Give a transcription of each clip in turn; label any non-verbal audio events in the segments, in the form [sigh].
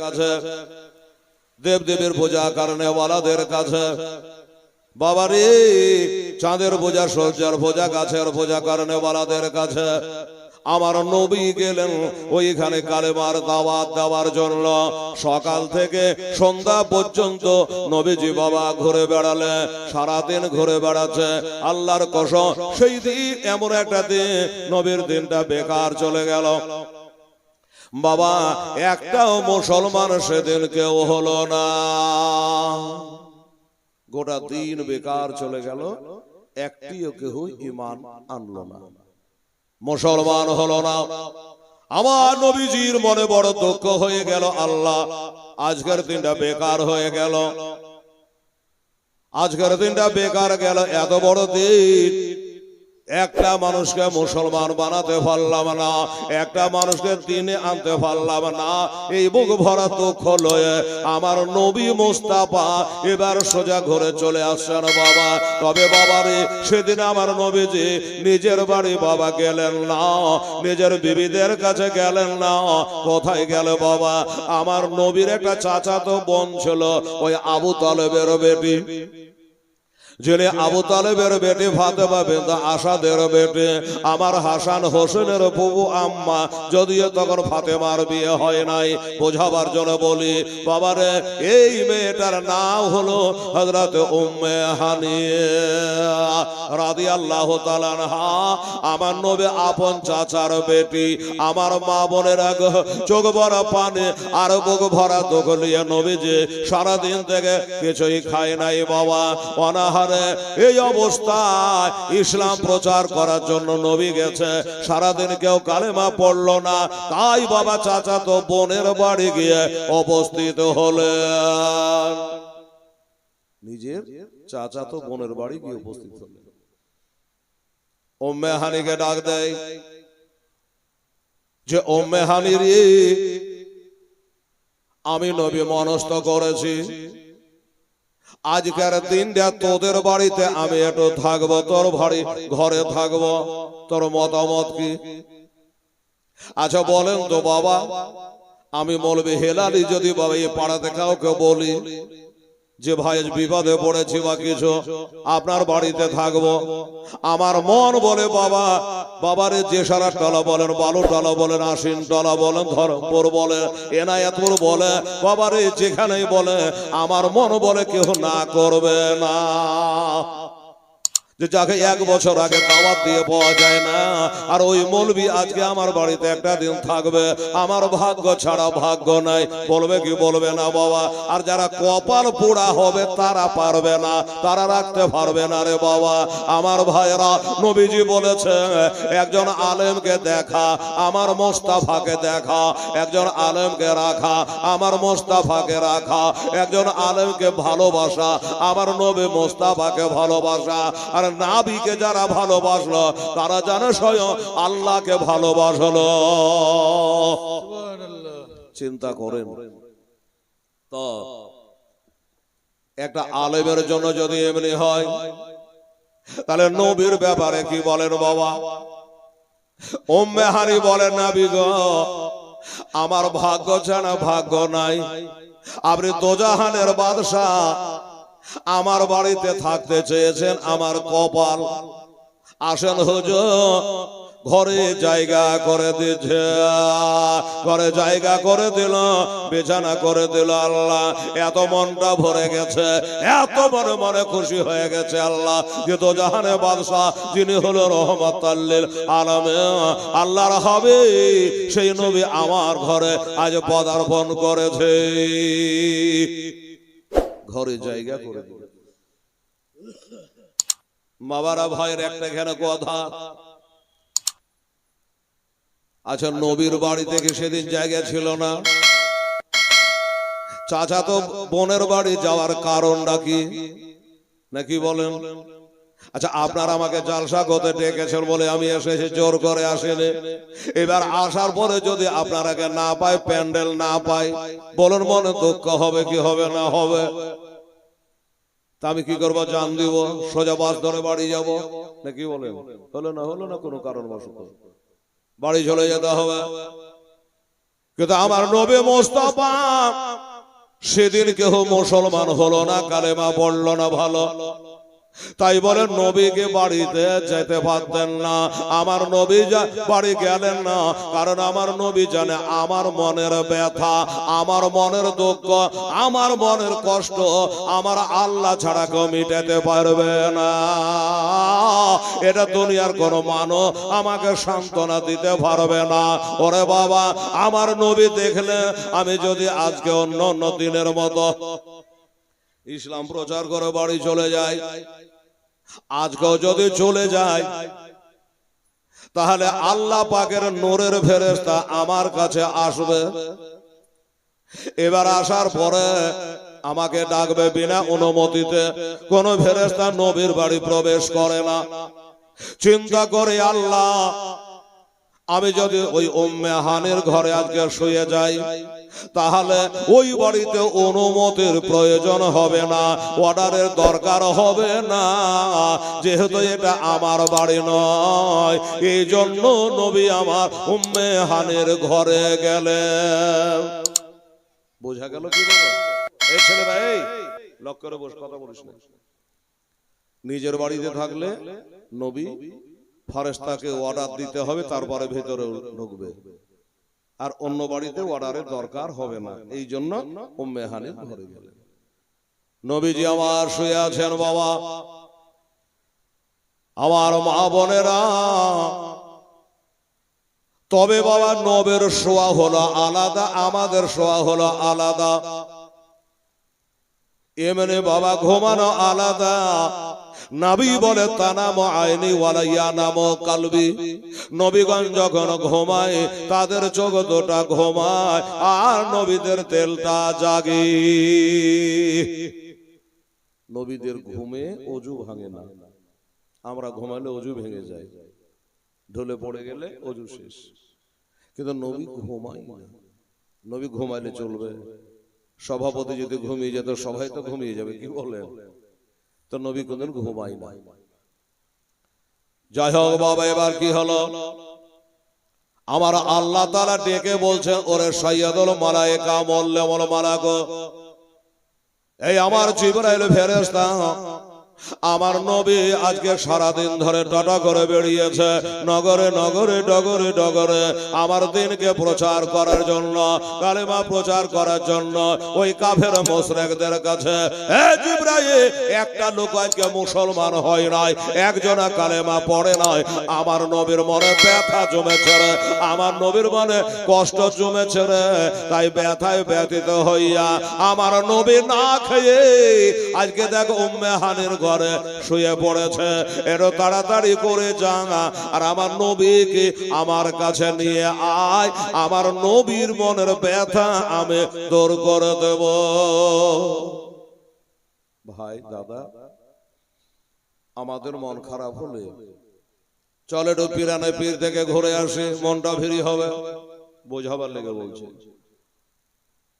কাছে। দেব দেবের পূজা কারণে ওয়ালাদের কাছে। বাবারে, চাঁদের পূজা, সূর্যের পূজা, গাছের পূজা কারণে ওয়ালাদের কাছে। আমার নবী গেলেন ওইখানে কালেমার দাওয়াত দেওয়ার জন্য। সকাল থেকে সন্ধ্যা পর্যন্ত নবীজি বাবা ঘুরে বেড়ালে, সারাদিন ঘুরে বেড়াচ্ছে। আল্লাহর কসম, সেই দিন এমন একটা দিন, নবীর দিনটা বেকার চলে গেল। বাবা, একটাও মুসলমান সেদিন কেউ হলো না। গোটা দিন বেকার চলে গেল, একটিও কেউ ইমান আনলো না। মুসলমান হলো না। আমার নবীজির মনে বড় দুঃখ হয়ে গেল, আল্লাহ, আজকের দিনটা বেকার হয়ে গেল। আজকের দিনটা বেকার গেল, এত বড় দিন। একটা মানুষকে মুসলমান বানাতে পারলাম না, একটা মানুষকে দিনে আনতে পারলাম না। এই বুক ভরা দুঃখ লয়ে আমার নবী মুস্তাফা এবার সোজা ঘরে চলে আসছেন বাবা। তবে বাবারে সেদিন আমার নবীজি নিজের বাড়ি বাবা গেলেন না, নিজের বিবিদের কাছে গেলেন না। কোথায় গেল বাবা? আমার নবীর একটা চাচাতো বোন ছিল, ওই আবু তালেবের বেটি। যিনি আবু তালেবের বেটে ফাতেমা বেদা আসাদের বেটে, আমার হাসান হোসেনের বুবু আম্মা। যদিও তখন ফাতেমার বিয়ে হয় নাই, বোঝাবার জন্য বলি, বাবারে, এই মেয়েটার নাম হলো হজরত উম্মে হানিয়ে রাদি আল্লাহ তালানহা আমার নবে আপন চাচার বেটি, আমার মা বোনের আগ চোখ ভরা পানে আর বুক ভরা নিয়ে নবী যে সারাদিন থেকে কিছুই খায় নাই বাবা। অনাহারে এই অবস্থায় ইসলাম প্রচার করার জন্য নবী গেছে। সারাদিন কেউ কালেমা পড়ল না। তাই বাবা চাচা তো বোনের বাড়ি গিয়ে উপস্থিত হলেন। নিজের চাচা তো বোনের বাড়ি গিয়ে উপস্থিত হলেন। ওম্মে হানিকে ডাক দেয় যে ওম্মে হানি রে আমি নবী মনস্থ করেছি। আজকের দিনটা তোদের বাড়িতে আমি একটু থাকব, তোর বাড়ি ঘরে থাকব, তোর মতামত কি? আচ্ছা বলেন তো বাবা, আমি বলবি হেলালি যদি বাবা এই পাড়াতে কাউকে বলি যে ভাই বিপদে পড়েছি বা কিছু, আপনার বাড়িতে থাকব। আমার মন বলে, বাবা, বাবারে যে সারা টলা বলেন, বালু টলা বলেন আশিন টলা বলেন, ধরমপুর বলে, এনায়াতপুর বলে, বাবারে যেখানেই বলে, আমার মন বলে কেউ না করবে না। যে যাকে এক বছর আগে দাওয়াত দিয়ে পাওয়া যায় না আর ওই মৌলবি আজকে আমার বাড়িতে একটা দিন থাকবে। আমার ভাগ্য ছাড়া ভাগ্য নাই। বলবে কি বলবে না বাবা? আর যারা কপাল পোড়া হবে তারা পারবে না। তারা রাখতে পারবে না রে বাবা। আমার ভাইরা নবীজি বলেছে একজন আলেমকে দেখা আমার মোস্তাফাকে দেখা একজন আলেমকে রাখা আমার মোস্তাফাকে রাখা একজন আলেমকে ভালোবাসা আমার নবী মোস্তাফাকে ভালোবাসা আর নাবিকে যারা ভালোবাসলো তারা জানে স্বয়ং আল্লাহকে ভালোবাসলো। চিন্তা করেন। তো একটা আলেমের জন্য যদি এমনি হয় তাহলে নবীর ব্যাপারে কি বলেন বাবা? ওম্মে হারি বলেন নাবি গো আমার ভাগ্য ছাড়া ভাগ্য নাই। আপনি দোজাহানের বাদশাহ আমার বাড়িতে থাকতে চেয়েছেন আমার কপাল। আসেন হুজুর, ঘরে জায়গা করে দিচ্ছে ঘরে জায়গা করে দিল, বিছানা করে দিল আল্লাহ। এত মনটা ভরে গেছে, এত মনে মনে খুশি হয়ে গেছে আল্লাহ। যে তো জাহানে বাদশাহ, যিনি হলো রহমত আলমে আল্লাহর হবে সেই নবী আমার ঘরে আজ পদার্পণ করেছে। ঘরে জায়গা করে দিল। [laughs] বাবারা ভাইয়ের একটা এখানে কথা আচ্ছা নবীর বাড়ি থেকে সেদিন জায়গা ছিল না। চাচা তো বোনের বাড়ি যাওয়ার কারণটা কি? নাকি বলেন? আচ্ছা আপনার আমাকে জালসা করতে ডেকেছেন বলে আমি এসেছি জোর করে আসেনি। এবার আসার পরে যদি আপনারাকে না পাই প্যান্ডেল না পাই বলুন মনে দুঃখ হবে কি হবে না হবে। আমি কি করব? জান দিব, সোজা বাস ধরে বাড়ি যাব। নাকি বলেন? হলো না হলো না কোনো কারণ বশত বাড়ি চলে যেতে হবে। কিন্তু আমার নবী মোস্তফা, সেদিন কেহ মুসলমান হলো না, কালেমা পড়ল না ভালো। তাই বলে নবীকে বাড়িতে যেতে পারতেন না। আমার নবী বাড়ি গেলেন না কারণ আমার নবী জানে আমার মনের ব্যথা আমার মনের দুঃখ আমার মনের কষ্ট আমার আল্লাহ ছাড়া কেউ মিটাতে পারবে না। এটা দুনিয়ার কোনো মানো আমাকে সান্ত্বনা দিতে পারবে না। ওরে বাবা আমার নবী দেখলে আমি যদি আজকে অন্য অন্য দিনের মতো ইসলাম প্রচার করে বাড়ি চলে যায়। আজকেও যদি চলে যায়, তাহলে আল্লাহ পাকের নোরের ফেরেস্তা আমার কাছে আসবে। এবার আসার পরে আমাকে ডাকবে বিনা অনুমতিতে। কোন ফেরেস্তা নবীর বাড়ি প্রবেশ করে না। চিন্তা করে, আল্লাহ, আমি যদি ওই উম্মে হানের ঘরে আজকে শুয়ে যাই তাহলে ওই বাড়িতে অনুমতির প্রয়োজন হবে না, অর্ডারের দরকার হবে না। যেহেতু এটা আমার বাড়ি নয় এই জন্য নবী আমার উম্মে হানের ঘরে গেলেন। বোঝা গেল কি ছেলে ভাই লক্ষ্য বস, কথা বলিস নিজের বাড়িতে থাকলে নবী ফরেস্তাকে অর্ডার দিতে হবে, তারপরে ভেতরে ঢুকবে। আর অন্য বাড়িতে অর্ডারের দরকার হবে না। এই জন্য ঘরে গেলেন। নবীজি আমার শুয়ে আছেন বাবা। আমার মা বোনেরা, তবে বাবা নবের শোয়া হলো আলাদা, আমাদের শোয়া হলো আলাদা। এমনি বাবা ঘুমানো আলাদা নাবি বলে তানাম আইনি ওয়ালাইয়া নাম কালবি। নবীগঞ্জ যখন ঘুমায়, তাদের চোখ দুটা ঘুমায়, আর নবীদের তেলটা জাগে। নবীদের ঘুমে অজু ভাঙে না। আমরা ঘুমালে অজু ভেঙে যায়। ঢলে পড়ে গেলে অজু শেষ। কিন্তু নবী ঘুমায় না। নবী ঘুমাইলে চলবে। সভাপতি যদি ঘুমিয়ে যেত, সবাই তো ঘুমিয়ে যাবে, কি বলেন? তো নবী কোনদিন ঘুমাই না। যাই হোক বাবা, এবার কি হলো? আমার আল্লাহ তালা ডেকে বলছেন, ওরে সৈয়দুল এ মল্লে মল মালাগো এই আমার জিবরাইল ফেরেস্তা আমার নবী আজকে সারাদিন ধরে টাটা করে বেরিয়েছে। নগরে নগরে, ডগরে ডগরে। আমার দিনকে প্রচার করার জন্য, কালেমা প্রচার করার জন্য ওই কাফের মোশরেকদের কাছে একটা লোক আজকে মুসলমান হয় নাই, একজনা কালেমা পড়ে নাই। আমার নবীর মনে ব্যথা জমেছে রে। আমার নবীর মনে কষ্ট জমেছে রে। তাই ব্যথায় ব্যথিত হইয়া আমার নবী না খেয়ে, আজকে দেখ উম্মে হানির ঘরে শুয়ে পড়েছে। এর তাড়াতাড়ি করে জাঙা আর আমার নবীকে আমার কাছে নিয়ে আয়। আমার নবীর মনের ব্যথা আমি দূর করে দেব। ভাই, দাদা, আমাদের মন খারাপ হলে চলে একটু পিরানে পীর থেকে ঘুরে আসে, মনটা ফিরি হবে। বোঝাবার লেগে বলছে।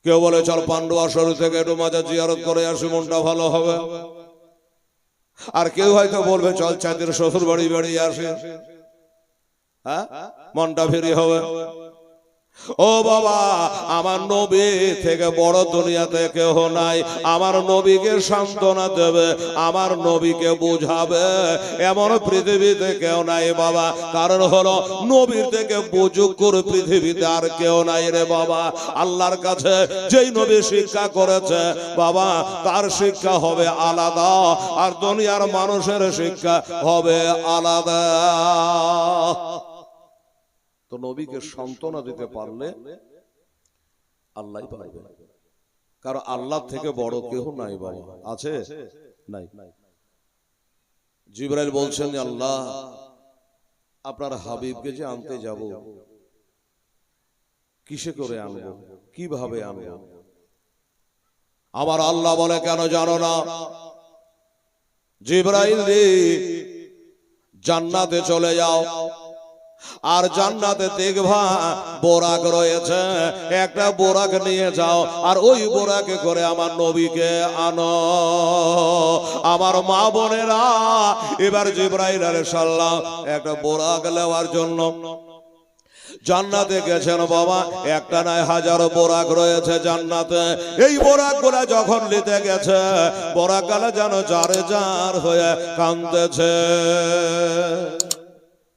কেউ বলে, চল পান্ডু আসর থেকে একটু মাজার জিয়ারত করে আসি, মনটা ভালো হবে। আর কেউ হয়তো বলবে চল চাঁদের শ্বশুর বাড়ি বাড়ি আসে। হ্যাঁ? মনটা ফেরি হবে। ও বাবা, আমার নবী থেকে বড় দুনিয়াতে কেউ নাই। আমার নবীকে সান্ত্বনা দেবে, আমার নবীকে বুঝাবে। এমন পৃথিবীতে কেউ নাই বাবা। কারণ হলো, নবীর থেকে বুঝুক করে পৃথিবীতে আর কেউ নাই রে বাবা। আল্লাহর কাছে যেই নবী শিক্ষা করেছে, বাবা, তার শিক্ষা হবে আলাদা, আর দুনিয়ার মানুষের শিক্ষা হবে আলাদা। তো নবীকে সান্ত্বনা দিতে পারলে আল্লাহ পারবে। কারণ আল্লাহ থেকে বড় কেউ নাই বাবা আছে? নাই। জিব্রাইল বলছেন আল্লাহ আপনার হাবিবকে যে আনতে যাব কিসে করে আনব? কীভাবে আনব? আমার আল্লাহ বলে কেন জানো না? জিব্রাইল রে জান্নাতে চলে যাও। আর জান্নাতে দেখবা বোরাক রয়েছে। একটা বোরাক নিয়ে যাও, আর ওই বোরাকে করে আমার নবীকে আনো। আমার মা বোনেরা, এবার জিব্রাইল আলাইহিস সালাম একটা বোরাক নেওয়ার জন্য জান্নাতে গেছেন বাবা। একটা নয় হাজারো বোরাক রয়েছে জান্নাতে। এই বোরাকগুলা যখন নিতে গেছে বোরাক গালা যেন জারে জার হয়ে কান্দতেছে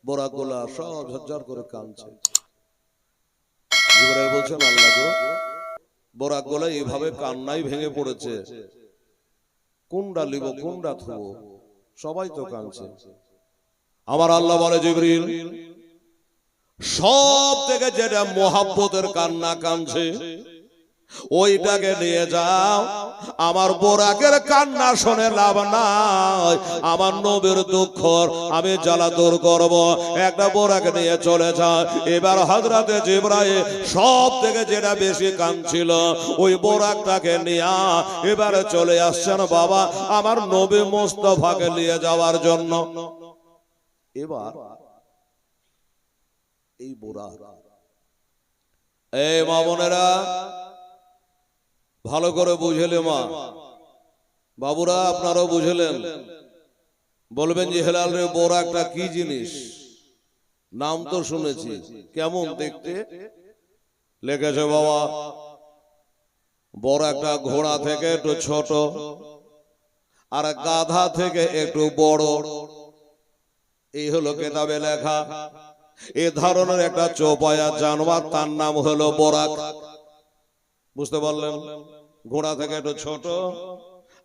বোরাকগুলা সব ঝরঝর করে কাঁদছে জিবরাইল বলছেন আল্লাহ গো বোরাকগুলা এইভাবে কান্নাই ভেঙে পড়েছে। কোনটা লিব কোনটা থুব? সবাই তো কাঁদছে আমার আল্লাহ বলে জিবরিল সব থেকে যেটা মোহাব্বতের কান্না কানছে ওইটাকে নিয়ে যাও। আমার বোরাকের কান্না শুনে লাভ নাই। আমার নবীর দুঃখ আমি জ্বালা দূর করব। একটা বোরাকে নিয়ে চলে যাও। এবার হজরতে জিব্রাইল সব থেকে যেটা বেশি কাঁদছিল, ওই বোরাকটাকে নিয়ে এবারে চলে আসছেন বাবা, আমার নবী মোস্তফাকে নিয়ে যাওয়ার জন্য। এবার এই বোরা এই মা বোনেরা ভালো করে বুঝেলে মা। বাবুরা, আপনারাও বুঝলেন। বলবেন যে, হেলাল রে বোরাকটা কি জিনিস? নাম তো শুনেছি। কেমন দেখতে? লেখেছে বাবা, বড় একটা ঘোড়া থেকে একটু ছোট, আর গাধা থেকে একটু বড়। এই হলো কেতাবে লেখা। এ ধরনের একটা চৌপায়া জানোয়ার, তার নাম হলো বরাক। বুঝতে পারলেন? ঘোড়া থেকে একটু ছোট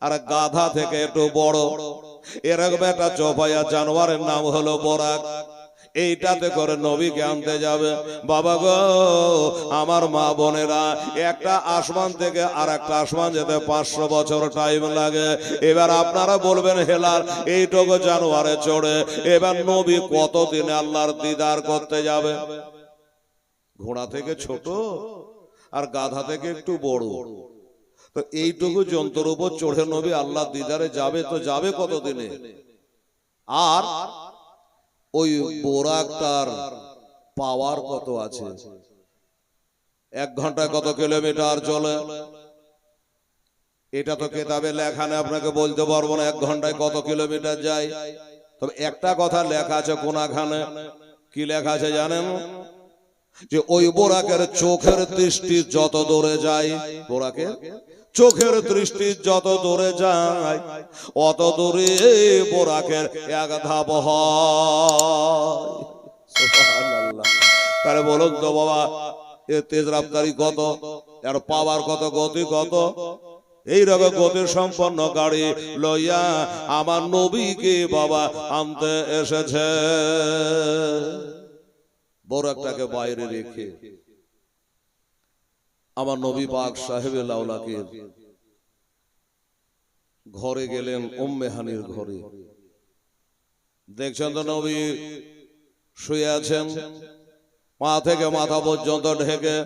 আর গাধা থেকে একটু বড়। এরকম একটা চৌপায়া জানোয়ারের নাম হলো বরাক। এইটাতে করে নবীকে আনতে যাবে। বাবা গো, আমার মা বোনেরা, একটা আসমান থেকে আর একটা আসমান যেতে পাঁচশো বছর টাইম লাগে। এবার আপনারা বলবেন হেলার এইটুকু জানোয়ারে চড়ে। এবার নবী কতদিনে আল্লাহর দিদার করতে যাবে? ঘোড়া থেকে ছোট আর গাধা থেকে একটু বড়। তো এইটুকু যন্ত্রের উপর চড়ে নবী আল্লাহ দিদারে যাবে তো যাবে কতদিনে? আর ওই বোরাকটার পাওয়ার কত আছে? এক ঘন্টায় কত কিলোমিটার চলে? এটা তো কেতাবে লেখা নেই, আপনাকে বলতে পারব না, এক ঘন্টায় কত কিলোমিটার যায়? তবে একটা কথা লেখা আছে কোনাখানে কি লেখা আছে জানেন? যে ওই বোরাকের চোখের দৃষ্টি যত দূরে যায় বোরাকের চোখের দৃষ্টি যত দূরে যায়, অত দূরে বোরাকের এক ধাপ তাহলে বলুন তো বাবা, এ তেজ রফতারি কত? এর পাওয়ার কত? গতি কত? এই রকম গতির সম্পন্ন গাড়ি লইয়া আমার নবীকে বাবা আনতে এসেছে। বোরাকটাকে বাইরে রেখে আমার নবী পাক সাহেবে লাউলাকে ঘরে গেলেন উম্মেহানির ঘরে। দেখছেন তো নবী? শুয়ে আছেন। পা থেকে মাথা পর্যন্ত ঢেকে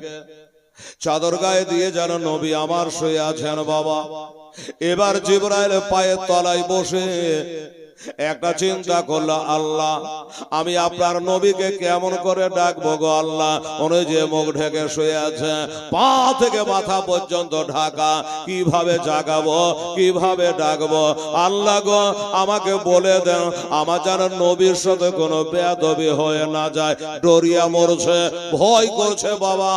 চাদর গায়ে দিয়ে যেন নবী আমার শুয়ে আছেন বাবা। এবার জিব্রাইল পায়ের তলায় বসে একটা চিন্তা করল, আল্লাহ, আমি আপনার নবীকে কেমন করে ডাকবো গো আল্লাহ? উনি যে মুখ ঢেকে শুয়ে আছে, পা থেকে মাথা পর্যন্ত ঢাকা, কীভাবে জাগাবো, কীভাবে ডাকবো? আল্লাহ গো, আমাকে বলে দেন, আমার যেন নবীর সাথে কোনো বেয়াদবি হয়ে না যায়, ডরিয়া মরছে, ভয় করছে বাবা,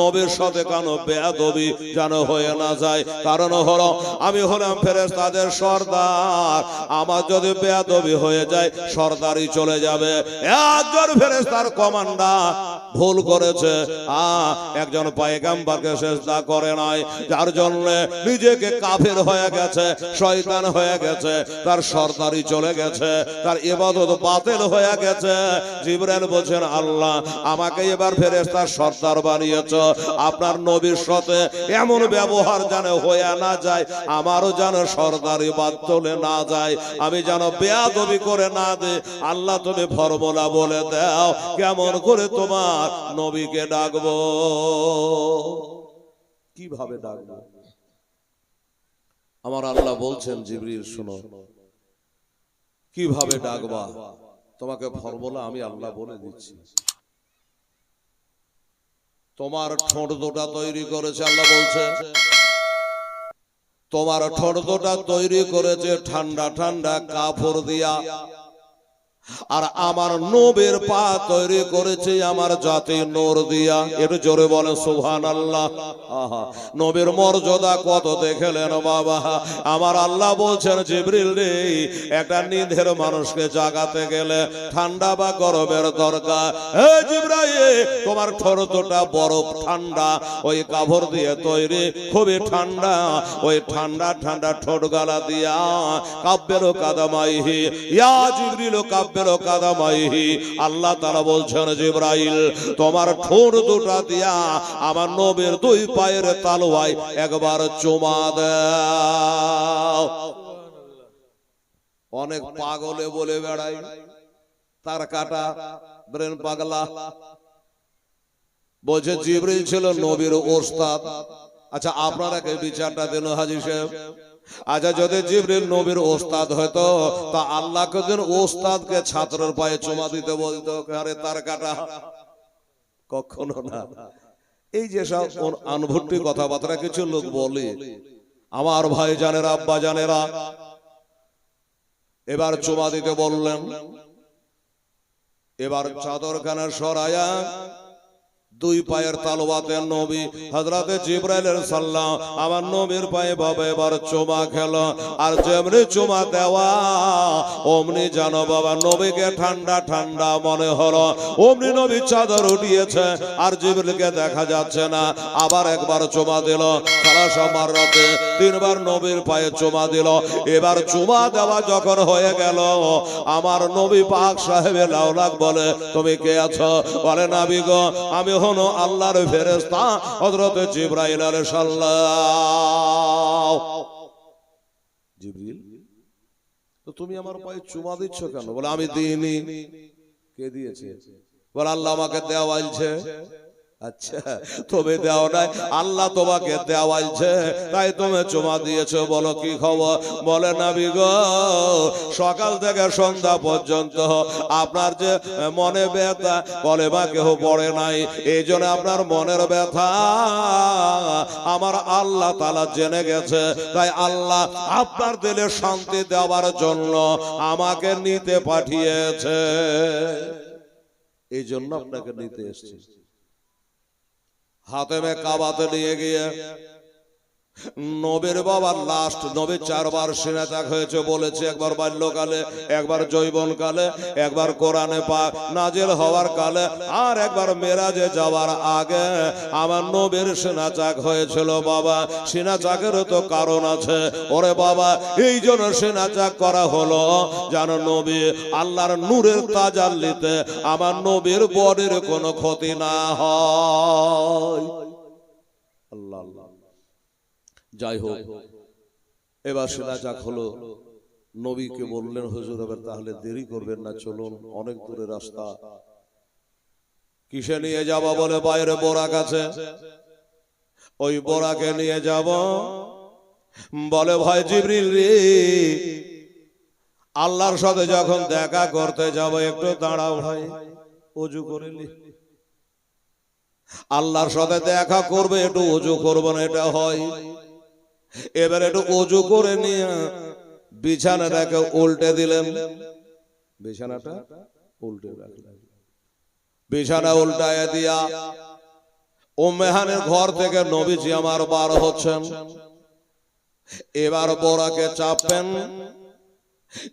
নবীর সাথে কেন বেয়াদবি যেন হয়ে না যায়? কারণ হলো, আমি হলাম ফেরেস্তাদের সর্দার, আমার যদি বেয়াদবি হয়ে যায় সর্দারই চলে যাবে। একজন ফেরেস্তার কমান্ডার। ভুল করেছে। আ, একজন পায়গাম্বারকে চেষ্টা করে নাই, যার জন্য নিজেকে কাফের হয়ে গেছে, শয়তান হয়ে গেছে, তার সর্দারি চলে গেছে, তার ইবাদত বাতিল হয়ে গেছে। জিবরাইল বলছেন, আল্লাহ, আমাকে এবার ফেরেস্তার সর্দার বানিয়েছ। আপনার নবীর সাথে এমন ব্যবহার যেন হয়ে না যায়, আমারও যেন সর্দারি বাদ চলে না যায়, আমি যেন বেয়াদবি করে না দে আল্লাহ তুমি ফর্মুলা বলে দাও, কেমন করে তোমার নবীকে ডাকবো। কীভাবে ডাকবো? আমার আল্লাহ বলছেন, জিবরিল, শুনো। কীভাবে ডাকবা? তোমাকে ফর্মুলা আমি আল্লাহ বলে দিচ্ছি। তোমার ঠোঁট দুটা তৈরি করেছে, আল্লাহ বলছে। তোমার ঠোঁট দুটা তৈরি করেছে, ঠান্ডা ঠান্ডা কাপড় দিয়া। আর আমার নবের পা তৈরি করেছে আমার জাতি নোর দিয়া। একটু জোরে বলেন সুহান আল্লাহ নবীর মর্যাদা কত দেখলেন বাবা। আমার আল্লাহ বলছেন, জিবরিল রে, একটা নিধের মানুষকে জাগাতে গেলে ঠান্ডা বা গরমের দরকার। হে জিব্রাইল, তোমার ঠোঁটটা বরফ ঠান্ডা, ওই কাভর দিয়ে তৈরি খুবই ঠান্ডা, ওই ঠান্ডা ঠান্ডা ঠোঁট গালা দিয়া কাব্যের কাদামাইহি। ইয়া জিবরিল, কাব্যের আল্লাহ তাআলা বলছেন, জিব্রাইল, তোমার ঠোঁট দুটা দিয়া আমার নবীর দুই পায়ের একবার চুমা অনেক পাগলে বলে বেড়াই, তার কাটা ব্রেন পাগলা। বলছে জিবরিল ছিল নবীর ওস্তাদ। আচ্ছা আপনারা কে বিচারটা দিন হাজি সাহেব? আচ্ছা যদি জিবরিল নবীর ওস্তাদ হয়তো তা আল্লাহ দিন ওস্তাদকে ছাত্রের পায়ে চুমা দিতে বলতো আরে তার কাটা? কখনো না। এই যে সব আনভুট্টি কথাবার্তা কিছু লোক বলে। আমার ভাই জানেরা আব্বা জানেরা এবার চুমা দিতে বললেন। এবার চাদরখানা সরায়া দুই পায়ের তালবাতে নবী হজরতে জিব্রাইলের সাল্লাম আমার নবীর পায়ে বাবা এবার চুমা খেল। আর যেমনি চুমা দেওয়া, অমনি জানো বাবা নবীকে ঠান্ডা ঠান্ডা মনে হলো। অমনি নবী চাদর উঠিয়েছে আর জিবরিলকে দেখা যাচ্ছে না। আবার একবার চুমা দিল। খালাস আমার রাতে তিনবার নবীর পায়ে চুমা দিল। এবার চুমা দেওয়া যখন হয়ে গেল, আমার নবী পাক সাহেবের লাউলাক বলে, তুমি কে আছো? বলে, নাবি গো, আমি হলো আল্লাহর ফেরেস্তা হযরত জিব্রাইল আলাইহিস সালাম জিবরিল তো তুমি আমার পায়ে চুমা দিচ্ছ কেন? বলে, আমি দিইনি। কে দিয়েছে? বলে, আল্লাহ আমাকে দেওয়াইছে। আচ্ছা তবে দেও নাই আল্লাহ তোমাকে দেওয়াইছে। তাই তুমি চুমা দিয়েছ বলো কি খবর? বলে নাবি গো সকাল থেকে সন্ধ্যা পর্যন্ত আপনার যে মনে ব্যথা বলে বা কেহ পড়ে নাই এই জন্য আপনার মনের ব্যথা আমার আল্লাহ তালা জেনে গেছে। তাই আল্লাহ আপনার দিলে শান্তি দেওয়ার জন্য আমাকে নিতে পাঠিয়েছে। এই জন্য আপনাকে নিতে এসেছি। হাতে মে কাবাতে নিয়ে গিয়ে নবীর বাবার লাস্ট নবী চারবার সিনা ত্যাগ হয়েছে, বলেছে একবার বাল্যকালে, একবার জৈবন কালে একবার কোরআনে পাক নাজেল হওয়ার কালে, আর একবার মেরাজে যাওয়ার আগে আমার নবীর সিনা ত্যাগ হয়েছিল বাবা। সিনা ত্যাগেরও তো কারণ আছে। ওরে বাবা, এই জন্য সিনা ত্যাগ করা হলো জানো নবী আল্লাহর নূরের তাজাল্লিতে আমার নবীর বডির কোনো ক্ষতি না হয়। আল্লাহ আল্লাহ। যাই হোক এবার সেটা যাক হলো। নবীকে বললেন হুজুর এবার তাহলে দেরি করবেন না চলুন অনেক দূরে রাস্তা। কিসে নিয়ে যাবা বলে বাইরে বোরাক আছে ওই বোরাকে নিয়ে যাব। বলে ভাই জিবরিল রে আল্লাহর সাথে যখন দেখা করতে যাব একটু দাঁড়াও ভাই অজু করে নি। আল্লাহর সাথে দেখা করবে একটু অজু করব না এটা হয়। এবার একটু অজু করে নিয়ে বিছানাটাকে উল্টে দিলেন। বিছানাটা উল্টে রাখলেন। বিছানা উল্টায় দিয়া ও মেহানের ঘর থেকে নবীজি আমার বার হচ্ছেন। এবার বোরাকে চাপবেন।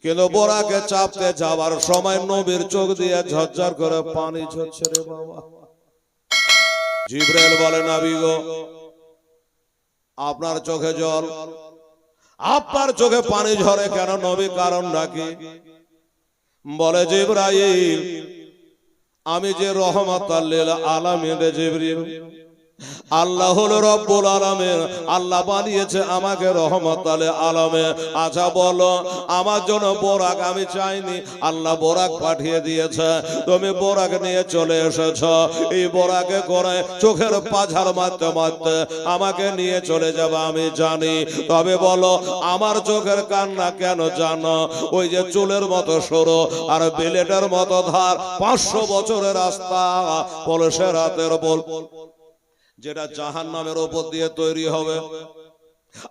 কিন্তু বোরাকে চাপতে যাওয়ার সময় নবীর চোখ দিয়ে ঝরঝর করে পানি ঝরছে রে বাবা। জিব্রাইল বলে নাবি গো আপনার চোখে জল, আপনার চোখে পানি ঝরে কেন নবী কারণ নাকি? বলে জিব্রাইল, আমি যে রহমত আলামিন জিব্রিল আল্লাহ হলো রব্বুল আলামিন। আল্লাহ বানিয়েছে আমাকে রহমত আলে আলমে। আচ্ছা বলো, আমার জন্য বোরাক আমি চাইনি। আল্লাহ বোরাক পাঠিয়ে দিয়েছে। তুমি বোরাক নিয়ে চলে এসেছ। এই বোরাকে করে চোখের পাঝার মারতে মারতে আমাকে নিয়ে চলে যাবে, আমি জানি। তবে বলো, আমার চোখের কান্না কেন জানো? ওই যে চুলের মতো সরো আর বিলেটের মতো ধার, পাঁচশো বছরের রাস্তা। পলসের রাতের বল যেটা জাহান নামের ওপর দিয়ে তৈরি হবে।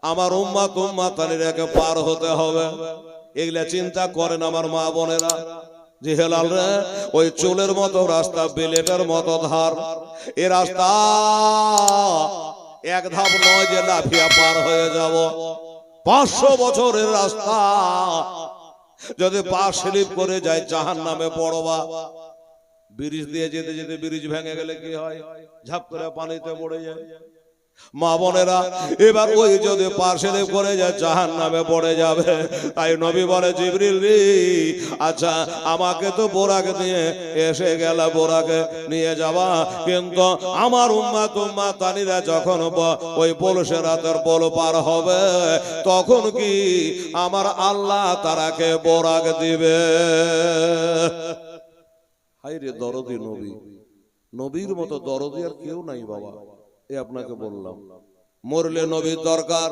আমার উম্মা তুম্মা তালির একে পার হতে হবে। এগুলা চিন্তা করেন আমার মা বোনেরা। হেলাল রে, ওই চুলের মতো রাস্তা মতো ধার। এ রাস্তা এক ধাপ নয় যে লাফিয়া পার হয়ে যাব। পাঁচশো বছরের রাস্তা। যদি পা স্লিপ করে যায় জাহান নামে পড়বা। ব্রিজ দিয়ে যেতে যেতে ব্রিজ ভেঙে গেলে কি হয়? ঝাপ করে পানিতে পড়ে যায়। মা বোনেরা, এবার ওই যদি পার্সেলে করে যায় জাহান নামে পড়ে যাবে। তাই নবী বলে, জিবরিল রে আচ্ছা আমাকে তো বোরাকে নিয়ে এসে গেল, বোরাকে নিয়ে যাবা। কিন্তু আমার উম্মা তুম্মা তানিরা যখন ওই পলসে রাতের পোল পার হবে, তখন কি আমার আল্লাহ তারাকে বোরাক দিবে? রে দরদি নবী। নবীর মতো দরদি আর কেউ নাই বাবা, এ আপনাকে বললাম। মরলে নবীর দরকার,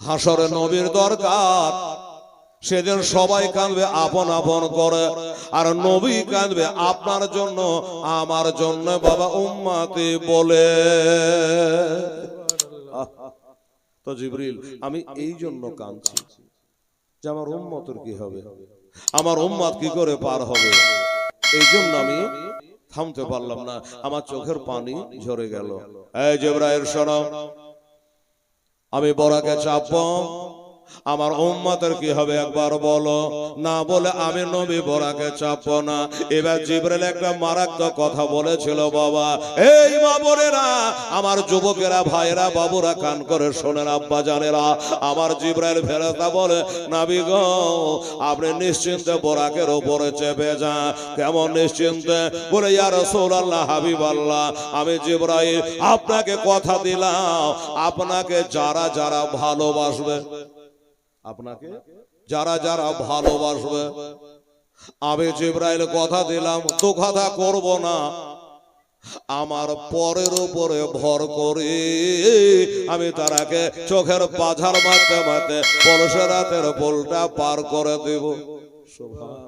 হাসরে নবীর দরকার। সেদিন সবাই কাঁদবে, আপন আপন করে। আর নবী কাঁদবে, আপনার জন্য, আমার জন্য বাবা উম্মাতে বলে। তো জিবরিল, আমি এই জন্য কাঁদছি যে আমার উম্মতের কি হবে? আমার উম্মাদ কি করে পার হবে? এই জন্য আমি থামতে পারলাম না। আমার চোখের পানি ঝরে গেল। এই জেবরা এর সরম আমি বড়াকে চাপ আমার উম্মতের কি হবে একবার বলো? না বলে আমি নবী বড়াকে চাপ না। এবার জিবরেল একটা মারাত্মক কথা বলেছিল, বাবা। এই মা আমার যুবকেরা ভাইরা বাবুরা কান করে শোনেন, আব্বা জানেরা। আমার জিব্রাইল ফেরতা বলে, নাবি গো, আপনি নিশ্চিন্তে বোরাকের ওপরে চেপে যান। কেমন নিশ্চিন্তে? বলে, ইয়া রাসূলুল্লাহ হাবিব আল্লাহ আমি জিব্রাইল, আপনাকে কথা দিলাম। আপনাকে যারা যারা ভালোবাসবে আপনাকে, যারা যারা ভালোবাসবে। আমি জিব্রাইল কথা দিলাম, তো কথা করব না। আমার পরের উপরে ভর করে। আমি তারাকে চোখের পাঝার মারতে মারতে পলসে রাতের পোলটা পার করে দেব। সুবহানাল্লাহ